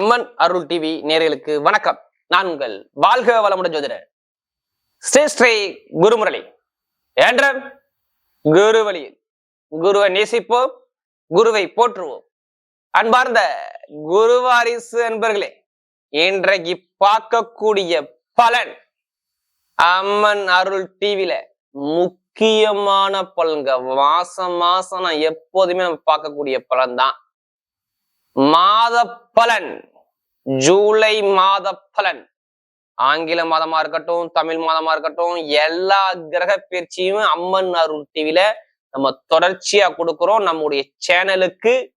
அம்மன் அருள் TV நேயர்களுக்கு வணக்கம். நான் உங்கள் வாழ்க வளமுடன் ஜோதிடர். ஸ்ரீ ஸ்ரீ குருமுரளி. என்ற குரு வழியில் குருவை நேசிப்போம் குருவை போற்றுவோம். அன்பார்ந்த குருவாரிசு அன்பர்களே இன்றைக்கு பார்க்கக்கூடிய பலன் அம்மன் அருள் டிவியில முக்கியமான பலன்க மாசம் மாசம் நான் எப்போதுமே நம்ம பார்க்கக்கூடிய பலன் தான் மாத பலன். ஜூலை மாத பலன். ஆங்கில மாதமா இருக்கட்டும் தமிழ் மாதமா இருக்கட்டும் எல்லா கிரக பயிற்சியும் அம்மன் அருள் டிவில நம்ம தொடர்ச்சியா கொடுக்குறோம். நம்முடைய சேனலுக்கு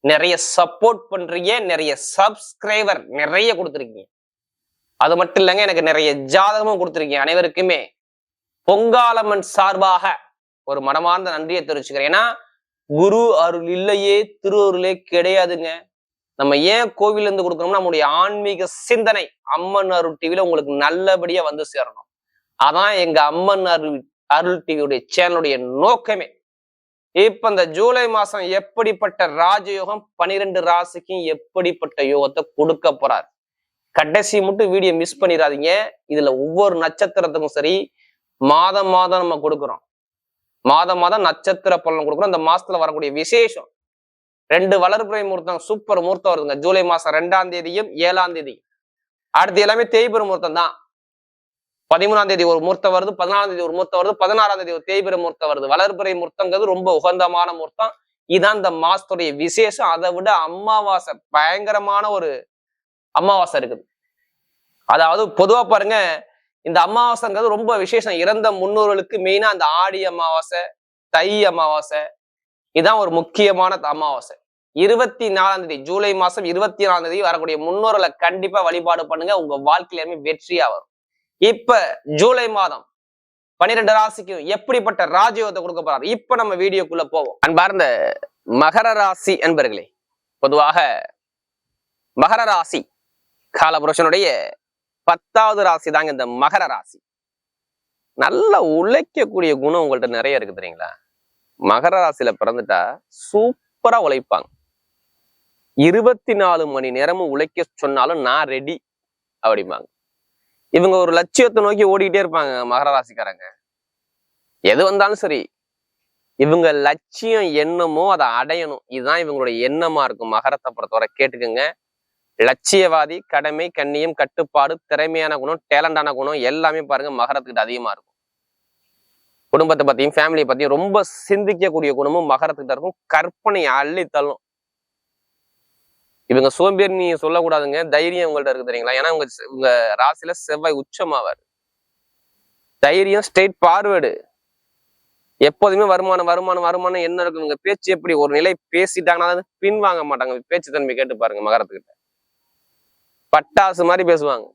நிறைய சப்போர்ட் பண்றீங்க நிறைய சப்ஸ்கிரைபர் நிறைய கொடுத்துருக்கீங்க. அது மட்டும் இல்லைங்க எனக்கு நிறைய ஜாதகமும் கொடுத்துருக்கீங்க. அனைவருக்குமே பொங்காலம்மன் சார்பாக ஒரு மனமார்ந்த நன்றியை தெரிவிச்சுக்கிறேன். ஏன்னா குரு அருள் இல்லையே திரு அருளே கிடையாதுங்க. நம்ம ஏன் கோவில்ல இருந்து கொடுக்கணும்னா நம்முடைய ஆன்மீக சிந்தனை அம்மன் அருள் டிவில உங்களுக்கு நல்லபடியா வந்து சேரணும். அதான் எங்க அம்மன் அருள் அருள் டிவியுடைய சேனலுடைய நோக்கமே. இப்ப இந்த ஜூலை மாசம் எப்படிப்பட்ட ராஜயோகம் பனிரெண்டு ராசிக்கும் எப்படிப்பட்ட யோகத்தை கொடுக்க போறார்? கடைசி மட்டும் வீடியோ மிஸ் பண்ணிடாதீங்க. இதுல ஒவ்வொரு நட்சத்திரத்துக்கும் சரி மாதம் மாதம் நம்ம கொடுக்குறோம். மாதம் மாதம் நட்சத்திர பலன் கொடுக்குறோம். இந்த மாசத்துல வரக்கூடிய விசேஷம். ரெண்டு வளர்ப்புறை முகூர்த்தம் சூப்பர் முகூர்த்தம் வருதுங்க. ஜூலை மாசம் ரெண்டாம் தேதியும் ஏழாம் தேதியும். அடுத்து எல்லாமே தேய்பிர முகூர்த்தம் தான். பதிமூணாம் தேதி ஒரு முகூர்த்தம் வருது பதினாலாம் தேதி ஒரு முகூர்த்தம் வருது பதினாறாம் தேதி ஒரு தேய்பிர முகூர்த்தம் வருது. வளர்ப்புறை முகூர்த்தங்கிறது ரொம்ப உகந்தமான முகூர்த்தம். இதான் இந்த மாசத்துடைய விசேஷம். அதை விட அமாவாசை பயங்கரமான ஒரு அமாவாசை இருக்குது. அதாவது பொதுவா பாருங்க இந்த அமாவாசைங்கிறது ரொம்ப விசேஷம். இறந்த முன்னோர்களுக்கு மெயினா அந்த ஆடி அமாவாசை தை அமாவாசை இதான் ஒரு முக்கியமான அமாவாசை. இருபத்தி நாலாம் தேதி ஜூலை மாசம் இருபத்தி நாலாம் தேதி வரக்கூடிய முன்னோர்களை கண்டிப்பா வழிபாடு பண்ணுங்க. உங்க வாழ்க்கையிலுமே வெற்றியா வரும். இப்ப ஜூலை மாதம் பன்னிரெண்டு ராசிக்கும் எப்படிப்பட்ட ராஜயோகத்தை கொடுக்க போறாரு? இப்ப நம்ம வீடியோக்குள்ள போவோம். அன்பார்ந்த மகர ராசி என்பர்களே பொதுவாக மகர ராசி காலபுருஷனுடைய பத்தாவது ராசி தாங்க இந்த மகர ராசி. நல்ல உழைக்கக்கூடிய குணம் உங்கள்கிட்ட நிறைய இருக்கு தெரியுங்களா? மகர ராசியில பிறந்துட்டா சூப்பரா உழைப்பாங்க. இருபத்தி நாலு மணி நேரமும் உழைக்க சொன்னாலும் நான் ரெடி அப்படிம்பாங்க. இவங்க ஒரு லட்சியத்தை நோக்கி ஓடிக்கிட்டே இருப்பாங்க மகர ராசிக்காரங்க. எது வந்தாலும் சரி இவங்க லட்சியம் என்னமோ அதை அடையணும். இதுதான் இவங்களுடைய எண்ணமா இருக்கும். மகரத்தை பொறுத்தவரை கேட்டுக்கோங்க. லட்சியவாதி கடமை கண்ணியம் கட்டுப்பாடு திறமையான குணம் டேலண்டான குணம் எல்லாமே பாருங்க மகரத்துக்கிட்ட அதிகமா இருக்கும். குடும்பத்தை பத்தியும் ஃபேமிலியை பத்தியும் ரொம்ப சிந்திக்கக்கூடிய குணமும் மகரத்துக்கிட்ட இருக்கும். கற்பனை அள்ளி தள்ளும். இவங்க சோம்பேறி நீங்க சொல்லக்கூடாதுங்க. தைரியம் உங்கள்ட்ட இருக்கு தெரியுங்களா? ஏன்னா உங்க உங்க ராசியில செவ்வாய் உச்சமாவார். தைரியம் ஸ்ட்ரெயிட் பார்வேர்டு எப்போதுமே வருமானம் வருமானம் வருமானம் என்ன இருக்கும் இவங்க பேச்சு எப்படி? ஒரு நிலை பேசிட்டாங்கன்னா பின்வாங்க பின் வாங்க மாட்டாங்க. பேச்சு தன்மை கேட்டு பாருங்க மகரத்துக்கிட்ட. பட்டாசு மாதிரி பேசுவாங்க.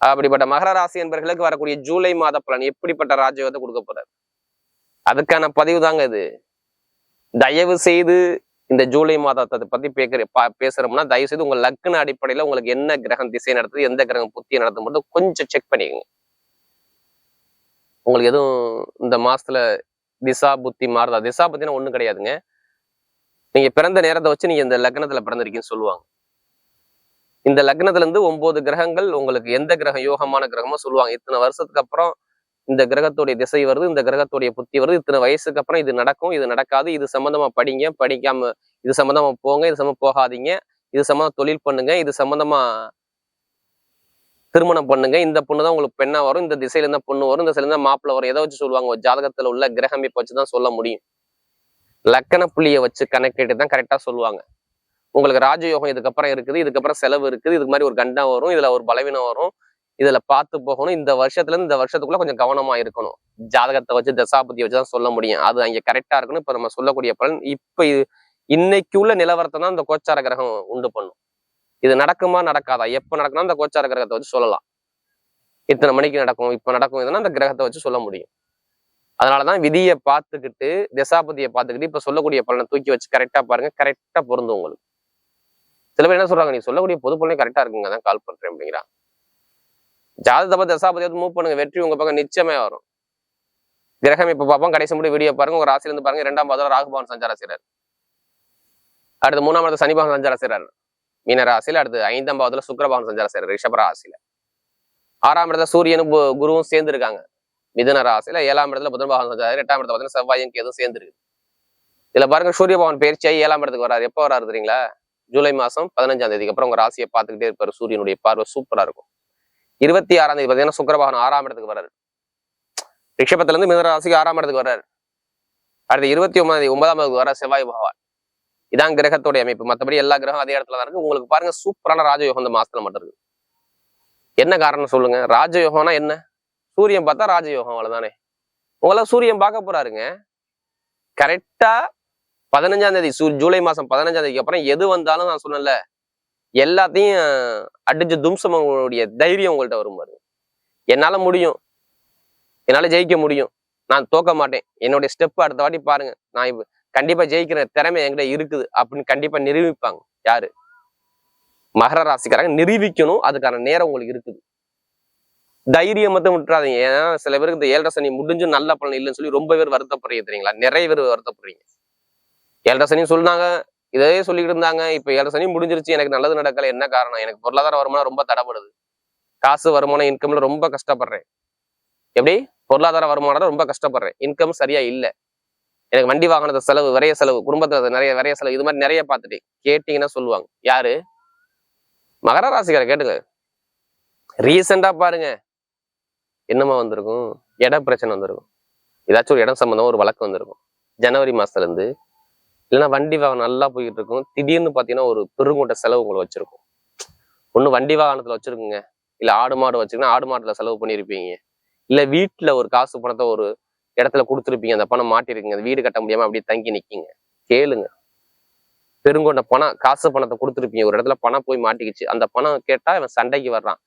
அப்படிப்பட்ட மகர ராசி என்பர்களுக்கு வரக்கூடிய ஜூலை மாத பலன் எப்படிப்பட்ட ராஜயோகத்தை கொடுக்க போறாரு? அதுக்கான பதிவு தாங்க இது. தயவு செய்து இந்த ஜூலை மாதத்தை பத்தி பேக்கிற பேசுறோம்னா தயவு செய்து உங்க லக்ன அடிப்படையில உங்களுக்கு என்ன கிரகம் திசை நடத்துது எந்த கிரகம் புத்தியை நடத்தும் மட்டும் கொஞ்சம் செக் பண்ணிக்கோங்க. உங்களுக்கு எதுவும் இந்த மாசத்துல திசா புத்தி மாறுதா? திசா புத்தினா ஒண்ணும் கிடையாதுங்க. நீங்க பிறந்த நேரத்தை வச்சு நீங்க இந்த லக்னத்துல பிறந்திருக்கீங்கன்னு சொல்லுவாங்க. இந்த லக்னத்துல இருந்து ஒன்பது கிரகங்கள் உங்களுக்கு எந்த கிரகம்? யோகமான கிரகமோ சொல்லுவாங்க. இத்தனை வருஷத்துக்கு அப்புறம் இந்த கிரகத்துடைய திசை வருது இந்த கிரகத்துடைய புத்தி வருது. இத்தனை வயசுக்கு அப்புறம் இது நடக்கும் இது நடக்காது. இது சம்பந்தமா படிங்க படிக்காம இது சம்பந்தமா போங்க இது சம்மந்தம் போகாதீங்க. இது சம்பந்தமா தொழில் பண்ணுங்க இது சம்பந்தமா திருமணம் பண்ணுங்க. இந்த பொண்ணு தான் உங்களுக்கு பெண்ணா வரும். இந்த திசையில இருந்தா பொண்ணு வரும். இந்த சில இருந்தா மாப்பிள்ள வரும். எதை வச்சு சொல்லுவாங்க. ஒரு ஜாதகத்துல உள்ள கிரகமே வச்சு தான் சொல்ல முடியும். லக்கண புள்ளியை வச்சு கணக்கிட்டு தான் கரெக்டா சொல்லுவாங்க. உங்களுக்கு ராஜயோகம் இதுக்கப்புறம் இருக்குது இதுக்கப்புறம் செலவு இருக்குது இதுக்கு மாதிரி ஒரு கண்டம் வரும் இதுல ஒரு பலவீனம் வரும் இதுல பார்த்து போகணும். இந்த வருஷத்துல இருந்து இந்த வருஷத்துக்குள்ள கொஞ்சம் கவனமா இருக்கணும். ஜாதகத்தை வச்சு தசாபதியை வச்சுதான் சொல்ல முடியும். அது அங்க கரெக்டா இருக்கணும். இப்ப நம்ம சொல்லக்கூடிய பலன் இப்ப இன்னைக்கு உள்ள நிலவரத்தை தான் இந்த கோச்சார கிரகம் உண்டு பண்ணும். இது நடக்குமா நடக்காதா? எப்ப நடக்கணும் அந்த கோச்சார கிரகத்தை வச்சு சொல்லலாம். இத்தனை மணிக்கு நடக்கும் இப்ப நடக்கும் இதுன்னா அந்த கிரகத்தை வச்சு சொல்ல முடியும். அதனாலதான் விதியை பார்த்துக்கிட்டு தசாபதியை பார்த்துக்கிட்டு இப்ப சொல்லக்கூடிய பலனை தூக்கி வச்சு கரெக்டா பாருங்க கரெக்டா பொருந்தும் உங்களுக்கு. சில பேர் என்ன சொல்றாங்க நீ சொல்லக்கூடிய பொது பொண்ணே கரெக்டா இருக்குங்க தான் கால் பண்றேன் அப்படிங்கிறான் ஜாதகத்தை பத்தி தசாபதியாவது மூவ் பண்ணுங்க வெற்றி உங்க பக்கம் நிச்சயமே வரும். கிரகம் இப்ப பார்ப்போம் கடைசி முடி வீடியோ பாருங்க ஒரு ராசியில இருந்து பாருங்க இரண்டாம் பாதம் ராகுபவன் சஞ்சார செய்றாரு. அடுத்து மூணாம் இடத்துல சனி பகவான் சஞ்சாரம் செய்றாரு. மீன ராசியில அடுத்து ஐந்தாம் பாவத்துல சுக்கரபவன் சஞ்சாரம் செய்யறாரு ரிஷப ராசியில. ஆறாம் இடத்துல சூரியனும் குருவும் சேர்ந்து இருக்காங்க. மிதன ராசியில ஏழாம் இடத்துல புதன் பவன் சஞ்சாரம் எட்டாம் இடத்துல பார்த்தீங்கன்னா செவ்வாயும் கேதும் சேர்ந்து இருக்கு. இதுல பாருங்க சூரிய பவன் பயிற்சியாகி ஏழாம் இடத்துக்கு வராரு எப்போ வராரு தெரியுங்களா? ஜூலை மாசம் பதினஞ்சாம் தேதிக்கு அப்புறம் உங்க ராசியை பார்த்துக்கிட்டே இருப்பார். சூரியனுடைய பார்வை சூப்பரா இருக்கும். இருபத்தி ஆறாம் தேதி பார்த்தீங்கன்னா சுக்கிரபகவான் ஆறாம் இடத்துக்கு வராரு ரிஷபத்துலேருந்து இருந்து ராசிக்கு ஆறாம் இடத்துக்கு வராரு அடுத்து இருபத்தி ஒன்பதாம் தேதி ஒன்பதாம் இடத்துக்கு வர செவ்வாய் பகவான். இதான் கிரகத்துடைய அமைப்பு. மற்றபடி எல்லா கிரகம் அதே இடத்துல தான் இருக்கு. உங்களுக்கு பாருங்க சூப்பரான ராஜயோகம் இந்த மாசத்துல மட்டும் இருக்கு. என்ன காரணம் சொல்லுங்க? ராஜயோகம்னா என்ன? சூரியன் பார்த்தா ராஜயோகம் அவ்வளவுதானே. உங்களை சூரியன் பார்க்க போறாருங்க. கரெக்டா பதினஞ்சாம் தேதி சூ- ஜூலை மாசம் பதினஞ்சாம் தேதிக்கு அப்புறம் எது வந்தாலும் நான் சொன்னேன்ல எல்லாத்தையும் அடிச்சு தும்சம் உங்களுடைய தைரியம் உங்கள்கிட்ட வரும் பாருங்க என்னால முடியும். என்னால ஜெயிக்க முடியும். நான் தோக்க மாட்டேன். என்னுடைய ஸ்டெப் அடுத்த வாட்டி பாருங்க. நான் இப்ப கண்டிப்பா ஜெயிக்கிற திறமை என்கிட்ட இருக்குது அப்படின்னு கண்டிப்பா நிரூபிப்பாங்க. யாரு? மகர ராசிக்காரங்க. நிரூபிக்கணும். அதுக்கான நேரம் உங்களுக்கு இருக்குது. தைரியம் மட்டும் விட்டுறாதீங்க. ஏன்னா சில பேருக்கு இந்த ஏழரை சனி முடிஞ்சு நல்ல பலன் இல்லைன்னு சொல்லி ரொம்ப பேர் வருத்தப்படுறீங்க தெரியுங்களா? நிறைய பேர் வருத்தப்படுறீங்க. ஏழரை சனியும் சொன்னாங்க இதே சொல்லிக்கிட்டு இருந்தாங்க. இப்போ ஏழரை சனி முடிஞ்சிருச்சு. எனக்கு நல்லது நடக்கல. என்ன காரணம்? எனக்கு பொருளாதார வருமானம் ரொம்ப தடைப்படுது. காசு வருமானம் இன்கம்ல ரொம்ப கஷ்டப்படுறேன். எப்படி? பொருளாதார வருமானம் ரொம்ப கஷ்டப்படுறேன். இன்கம் சரியா இல்லை. எனக்கு வண்டி வாகனத்தை செலவு விரைய செலவு குடும்பத்துல நிறைய விரைய செலவு இது மாதிரி நிறைய பார்த்துட்டேன். கேட்டீங்கன்னா சொல்லுவாங்க. யாரு? மகர ராசிக்கார கேட்டுங்க. ரீசெண்டா பாருங்க. என்னமா வந்திருக்கும்? இட பிரச்சனை வந்திருக்கும். ஏதாச்சும் ஒரு இடம் சம்பந்தமா ஒரு வழக்கு வந்திருக்கும். ஜனவரி மாசத்துல இருந்து இல்லைன்னா வண்டி வாகனம் நல்லா போய்கிட்டு இருக்கும் திடீர்னு பாத்தீங்கன்னா ஒரு பெருங்கூட்ட செலவு உங்களை வச்சிருக்கும். ஒண்ணு வண்டி வாகனத்துல வச்சிருக்குங்க. இல்ல ஆடு மாடு வச்சிருக்கீங்கன்னா ஆடு மாட்டில் செலவு பண்ணியிருப்பீங்க இல்ல வீட்டுல ஒரு காசு பணத்தை ஒரு இடத்துல கொடுத்துருப்பீங்க. அந்த பணம் மாட்டிருக்கீங்க. அந்த வீடு கட்ட முடியாம அப்படியே தங்கி நிக்கீங்க. கேளுங்க. பெருங்கொண்ட பணம் காசு பணத்தை கொடுத்துருப்பீங்க. ஒரு இடத்துல பணம் போய் மாட்டிக்கிச்சு. அந்த பணம் கேட்டா இவன் சண்டைக்கு வர்றான்.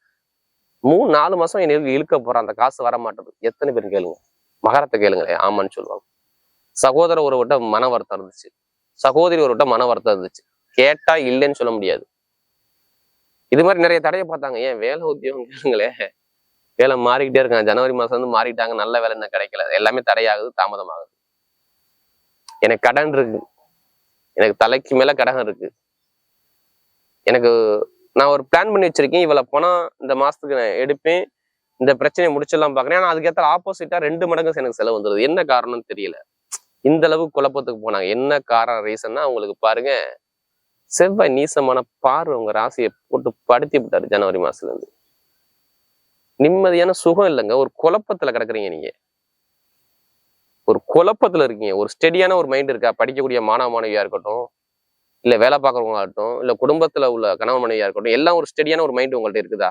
மூணு நாலு மாசம் என்ன இழுக்க போறான். அந்த காசு வர மாட்டேது. எத்தனை பேர் கேளுங்க. மகரத்தை கேளுங்களே. ஆமான்னு சொல்லுவாங்க. சகோதர உறவுகிட்ட மன வருத்தம் இருந்துச்சு. சகோதரி ஒரு விட்ட மன வருத்தம் இருந்துச்சு. கேட்டா இல்லைன்னு சொல்ல முடியாது. இது மாதிரி நிறைய தடையை பார்த்தாங்க. ஏன் வேலை உத்தியோகம் கேளுங்களேன் வேலை மாறிக்கிட்டே இருக்காங்க. ஜனவரி மாசம் வந்து மாறிட்டாங்க. நல்ல வேலை என்ன கிடைக்கல. எல்லாமே தடையாகுது தாமதமாகுது. எனக்கு கடன் இருக்கு. எனக்கு தலைக்கு மேல கடன் இருக்கு. எனக்கு நான் ஒரு பிளான் பண்ணி வச்சிருக்கேன். இவ்வளவு பணம் இந்த மாசத்துக்கு நான் எடுப்பேன். இந்த பிரச்சனையை முடிச்சிடலாம் பாக்குறேன் ஆனா அதுக்கேற்ற ஆப்போசிட்டா ரெண்டு மடங்கு எனக்கு செலவு வந்துருது. என்ன காரணம்னு தெரியல. இந்த அளவு குழப்பத்துக்கு போனாங்க. என்ன காரணம் ரீசன்னா உங்களுக்கு பாருங்க செவ்வாய் நீசமான பார்வை உங்க ராசியை போட்டு படுத்தி விட்டாரு ஜனவரி மாசத்துல இருந்து நிம்மதியான சுகம் இல்லைங்க. ஒரு குழப்பத்துல கிடக்குறீங்க நீங்க. ஒரு குழப்பத்துல இருக்கீங்க. ஒரு ஸ்டெடியான ஒரு மைண்ட் இருக்கா? படிக்கக்கூடிய மாணவ மாணவியா இருக்கட்டும் இல்ல வேலை பார்க்கறவங்களா இருக்கட்டும் இல்ல குடும்பத்துல உள்ள கணவன் மனைவியா இருக்கட்டும் எல்லாம் ஒரு ஸ்டெடியான ஒரு மைண்ட் உங்கள்ட்ட இருக்குதா?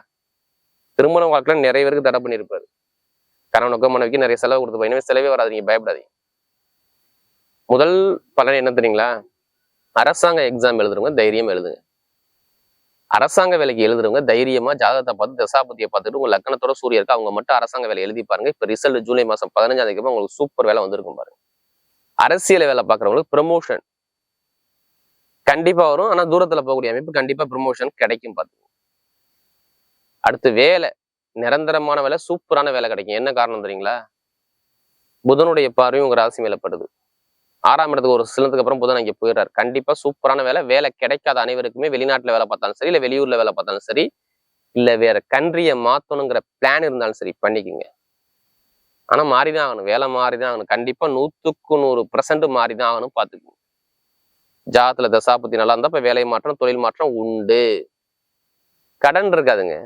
திருமண வாழ்க்கையில நிறைய பேருக்கு தடை பண்ணியிருப்பாரு. கணவனுக்கும் மனைவிக்கு நிறைய செலவு கொடுத்து எனவே செலவே வராது நீங்க பயப்படாதீங்க. முதல் பலன் என்ன தெரியுங்களா? அரசாங்க எக்ஸாம் எழுதுறவங்க தைரியம் எழுதுங்க. அரசாங்க வேலைக்கு எழுதுறவங்க தைரியமா ஜாதகத்தை பார்த்து தசாபதியை பார்த்துட்டு உங்க லக்கணத்தோட சூரிய இருக்கா அவங்க மட்டும் அரசாங்க வேலை எழுதி பாருங்க. இப்ப ரிசல்ட் ஜூலை மாசம் பதினஞ்சாம் தேதி உங்களுக்கு சூப்பர் வேலை வந்திருக்கும் பாருங்க. அரசியல் வேலை பார்க்குறவங்களுக்கு ப்ரமோஷன் கண்டிப்பா வரும். ஆனா தூரத்துல போகக்கூடிய அமைப்பு கண்டிப்பா ப்ரமோஷன் கிடைக்கும் பார்த்துங்க அடுத்து வேலை. நிரந்தரமான வேலை சூப்பரான வேலை கிடைக்கும். என்ன காரணம் தெரியுங்களா? புதனுடைய பார்வையும் உங்க ராசி மேலப்படுது ஆறாம் இடத்துக்கு ஒரு சிலத்துக்கு அப்புறம் புதன் அங்கே போயிடுறாரு. கண்டிப்பா சூப்பரான வேலை. வேலை கிடைக்காத அனைவருக்குமே வெளிநாட்டுல வேலை பார்த்தாலும் சரி இல்ல வெளியூர்ல வேலை பார்த்தாலும் சரி இல்ல வேற கண்ட்ரியை மாத்தணுங்கிற பிளான் இருந்தாலும் சரி பண்ணிக்கோங்க. ஆனா மாறிதான் ஆகணும். வேலை மாறிதான் ஆகணும். கண்டிப்பா நூத்துக்கு நூறு பர்சன்ட் மாறிதான் ஆகணும் பாத்துக்கோங்க ஜாத்துல தசாபத்தி நல்லா இருந்தா இப்ப வேலை மாற்றம் தொழில் மாற்றம் உண்டு. கடன் இருக்காதுங்க.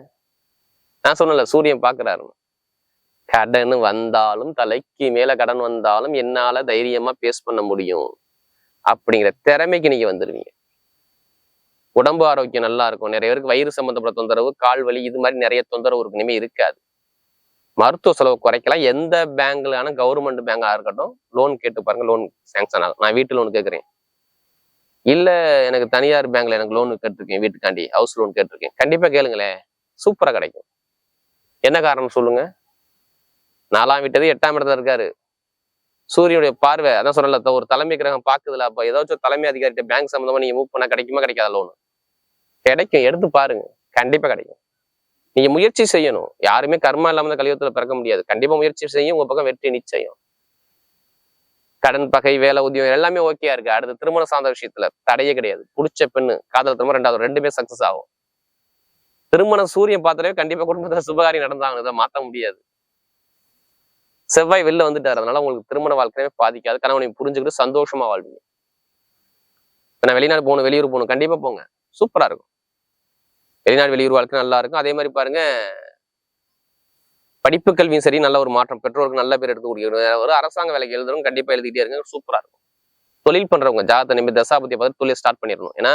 நான் சொன்னல சூரியன் பாக்குறாருன்னு கடன் வந்தாலும் தலைக்கு மேல கடன் வந்தாலும் என்னால தைரியமா பேஸ் பண்ண முடியும். அப்படிங்கிற திறமைக்கு நீங்க வந்துடுவீங்க உடம்பு ஆரோக்கியம் நல்லா இருக்கும். நிறைய பேருக்கு வயிறு சம்பந்தப்பட்ட தொந்தரவு கால் வலி இது மாதிரி நிறைய தொந்தரவு இருக்கு. இனிமே இருக்காது. மருத்துவ செலவு குறைக்கலாம். எந்த பேங்க்லான கவர்மெண்ட் பேங்காக இருக்கட்டும் லோன் கேட்டு பாருங்க லோன் சேங்ஷன் ஆகும். நான் வீட்டு லோன் கேட்குறேன். இல்லை எனக்கு தனியார் பேங்க்ல எனக்கு லோன் கேட்டிருக்கேன் வீட்டுக்காண்டி ஹவுஸ் லோன் கேட்டிருக்கேன். கண்டிப்பாக கேளுங்களேன். சூப்பராக கிடைக்கும். என்ன காரணம் சொல்லுங்கள் நாலாம் விட்டது எட்டாம் இடத்துல இருக்காரு. சூரியனுடைய பார்வை அதான் சொல்லல ஒரு தலைமை கிரகம் பாக்குதுல அப்ப ஏதாச்சும் ஒரு தலைமை அதிகாரிட்ட பேங்க் சம்பந்தமா நீங்க மூவ் பண்ணா கிடைக்குமா கிடைக்காத லோன் கிடைக்கும் எடுத்து பாருங்க. கண்டிப்பா கிடைக்கும். நீங்க முயற்சி செய்யணும். யாருமே கர்மா இல்லாம இந்த கலியுகத்துல பிறக்க முடியாது. கண்டிப்பா முயற்சி செய்யும் உங்க பக்கம் வெற்றி நிச்சயம். கடன் பகை வேலை உதயம் எல்லாமே ஓகேயா இருக்கு. அடுத்து திருமணம் சார்ந்த விஷயத்துல தடையே கிடையாது. பிடிச்ச பெண்ணு காதல் திருமணம் ரெண்டாவது ரெண்டுமே சக்சஸ் ஆகும். திருமணம் சூரியன் பார்த்தாலே கண்டிப்பா குடும்பத்துல சுபகாரியம் நடந்தாங்க இதை மாத்த முடியாது. செவ்வாய் வெளில வந்துட்டார். அதனால உங்களுக்கு திருமண வாழ்க்கையே பாதிக்காது. கணவனை புரிஞ்சுக்கிட்டு சந்தோஷமா வாழ்வீங்க. நான் வெளிநாடு போகணும் வெளியூர் போகணும் கண்டிப்பா போங்க. சூப்பரா இருக்கும். வெளிநாடு வெளியூர் வாழ்க்கை நல்லா இருக்கும். அதே மாதிரி பாருங்க படிப்பு கல்வியும் சரி நல்ல ஒரு மாற்றம். பெற்றோருக்கு நல்ல பேர் எடுத்து கொடுக்கணும். ஒரு அரசாங்க வேலைக்கு எழுதுறவங்க கண்டிப்பா எழுதிக்கிட்டே இருங்க. சூப்பரா இருக்கும். தொழில் பண்றவங்க ஜாதக நிமிட தசாபத்தியை பார்த்து தொழில் ஸ்டார்ட் பண்ணிடணும். ஏன்னா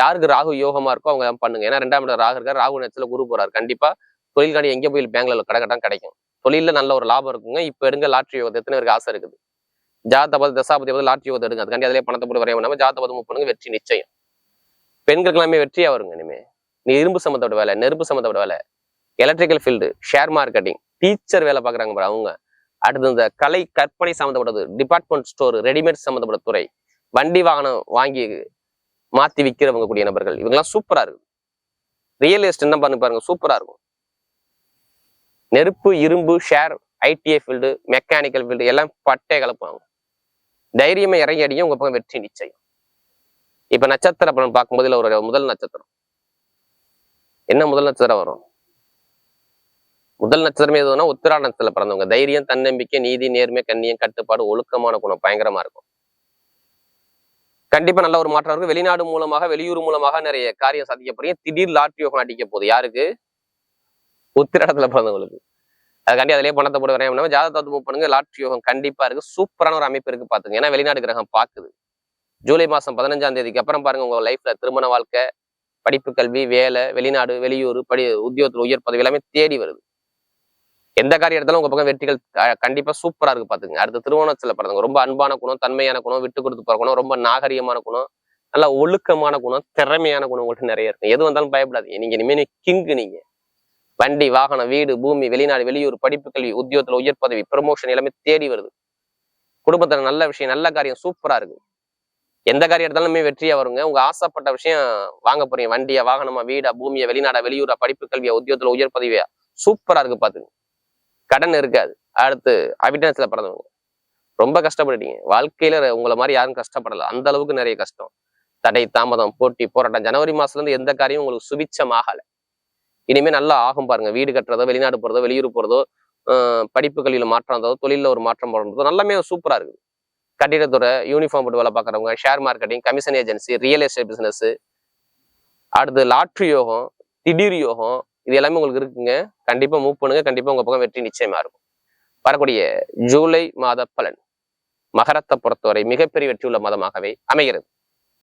யாருக்கு ராகு யோகமா இருக்கோ அவங்க பண்ணுங்க. ஏன்னா ரெண்டாம் இடம் ராகு இருக்காரு. ராகு நேரத்தில் குரு போறாரு. கண்டிப்பா தொழில் காணி எங்க போய் பேங்க்ல கடகட்டம் கிடைக்கும். தொழிலில் நல்ல ஒரு லாபம் இருக்குங்க. இப்போ எடுங்க லாட்ரி யோகத்தை எத்தனை பேருக்கு ஆசை இருக்குது? ஜாதபதி தசாபதி பார்த்து லாட்ரி யோகத்தை எடுங்க. அதுக்காண்டி அதிலே பணத்தை போட்டு வரைய வேணாம. ஜாத வெற்றி நிச்சயம். பெண்களுக்கு எல்லாமே வெற்றியா வருங்க இனிமே. நீ இரும்பு சம்மந்தப்பட்ட வேலை நெருப்பு சம்மந்தப்பட்ட வேலை. Electrical field share marketing teacher வேலை பார்க்குறாங்க பாரு அவங்க. அடுத்து இந்த கலை கற்பனை சம்மந்தப்பட்டது டிபார்ட்மெண்ட் ஸ்டோர் ரெடிமேட் சம்மந்தப்பட்ட துறை. வண்டி வாகனம் வாங்கி மாத்தி விற்கிறவங்க கூடிய நபர்கள். இவங்கெல்லாம் சூப்பரா இருக்கு ரியல் எஸ்டேட் என்ன பண்ணி பாருங்க சூப்பரா இருக்கும். நெருப்பு இரும்பு share ITI field mechanical field எல்லாம் பட்டே கலப்புவாங்க தைரியமா இறங்கி அடியும் உங்க பக்கம் வெற்றி நிச்சயம். இப்ப நட்சத்திர பலன் பார்க்கும்போது இதுல ஒரு முதல் நட்சத்திரம். என்ன முதல் நட்சத்திரம் வரும்? முதல் நட்சத்திரம் எதுனா உத்திரா நட்சத்திரத்துல பிறந்தவங்க. தைரியம் தன்னம்பிக்கை நீதி நேர்மை கண்ணியம் கட்டுப்பாடு ஒழுக்கமான குணம் பயங்கரமா இருக்கும். கண்டிப்பா நல்ல ஒரு மாற்றம் இருக்கு. வெளிநாடு மூலமாக வெளியூர் மூலமாக நிறைய காரியம் சாதிக்க போறீங்க திடீர் லாட்ரி யோகம் அடிக்க போகுது. யாருக்கு? உத்திராடத்துல பிறந்தவங்களுக்கு அதுக்காண்டி அதிலே பணத்தை போட்டு வரையும் ஜாதகத்தை மூவ் பண்ணுங்க. லாட்ரி யோகம் கண்டிப்பா இருக்கு. சூப்பரான ஒரு அமைப்பு இருக்கு பாத்துங்க. ஏன்னா வெளிநாடு கிரகம் பாக்குது. ஜூலை மாசம் பதினஞ்சாம் தேதிக்கு அப்புறம் பாருங்க உங்க லைஃப்ல திருமண வாழ்க்கை படிப்பு கல்வி வேலை வெளிநாடு வெளியூர் படி உத்தியோகத்தில் உயர் பதவி எல்லாமே தேடி வருது. எந்த காரியம் எடுத்தாலும் உங்க பக்கம் வெற்றிகள் கண்டிப்பா சூப்பரா இருக்கு பாத்துங்க. அடுத்து திருவோணத்துல பிறந்தவங்க ரொம்ப அன்பான குணம் தன்மையான குணம் விட்டு கொடுத்து போற குணம் ரொம்ப நாகரிகமான குணம் நல்ல ஒழுக்கமான குணம் திறமையான குணம் உங்கள்கிட்ட நிறைய இருக்கு. எது வந்தாலும் பயப்படாதீங்க. நீங்க இனிமே கிங்கு நீங்க. வண்டி வாகனம் வீடு பூமி வெளிநாடு வெளியூர் படிப்பு கல்வி உத்தியோகத்துல உயர் பதவி ப்ரமோஷன் எல்லாமே தேடி வருது. குடும்பத்துல நல்ல விஷயம் நல்ல காரியம் சூப்பரா இருக்கு. எந்த காரியம் எடுத்தாலுமே வெற்றியா வருங்க. உங்க ஆசைப்பட்ட விஷயம் வாங்க போறீங்க. வண்டியா வாகனமா வீடா பூமியா வெளிநாடா வெளியூரா படிப்பு கல்வியா உத்தியோகத்துல உயர் பதவியா சூப்பரா இருக்கு பாத்துங்க. கடன் இருக்காது. அடுத்து அபிடன்ஸ்ல பிறந்தவங்க. ரொம்ப கஷ்டப்பட்டுட்டீங்க. வாழ்க்கையில உங்களை மாதிரி யாரும் கஷ்டப்படல. அந்த அளவுக்கு நிறைய கஷ்டம். தடை தாமதம் போட்டி போராட்டம். ஜனவரி மாசத்துல இருந்து எந்த காரியம் உங்களுக்கு சுபிச்சமாகல இனிமே நல்லா ஆகும் பாருங்க. வீடு கட்டுறதோ வெளிநாடு போறதோ வெளியூர் போறதோ படிப்புகளில் மாற்றம் இருந்ததோ தொழிலில் ஒரு மாற்றம் போடுறதோ நல்லாமே சூப்பராக இருக்குது. கட்டிடத்துறை யூனிஃபார்ம் போட்டு வேலை பார்க்குறவங்க share marketing commission agency real estate business அடுத்து லாட்ரி யோகம் திடீர் யோகம் இது எல்லாமே உங்களுக்கு இருக்குங்க. கண்டிப்பாக மூவ் பண்ணுங்க. கண்டிப்பாக உங்கள் பக்கம் வெற்றி நிச்சயமா இருக்கும். வரக்கூடிய ஜூலை மாத பலன் மகரத்தை பொறுத்தவரை மிகப்பெரிய வெற்றியுள்ள மாதமாகவே அமைகிறது.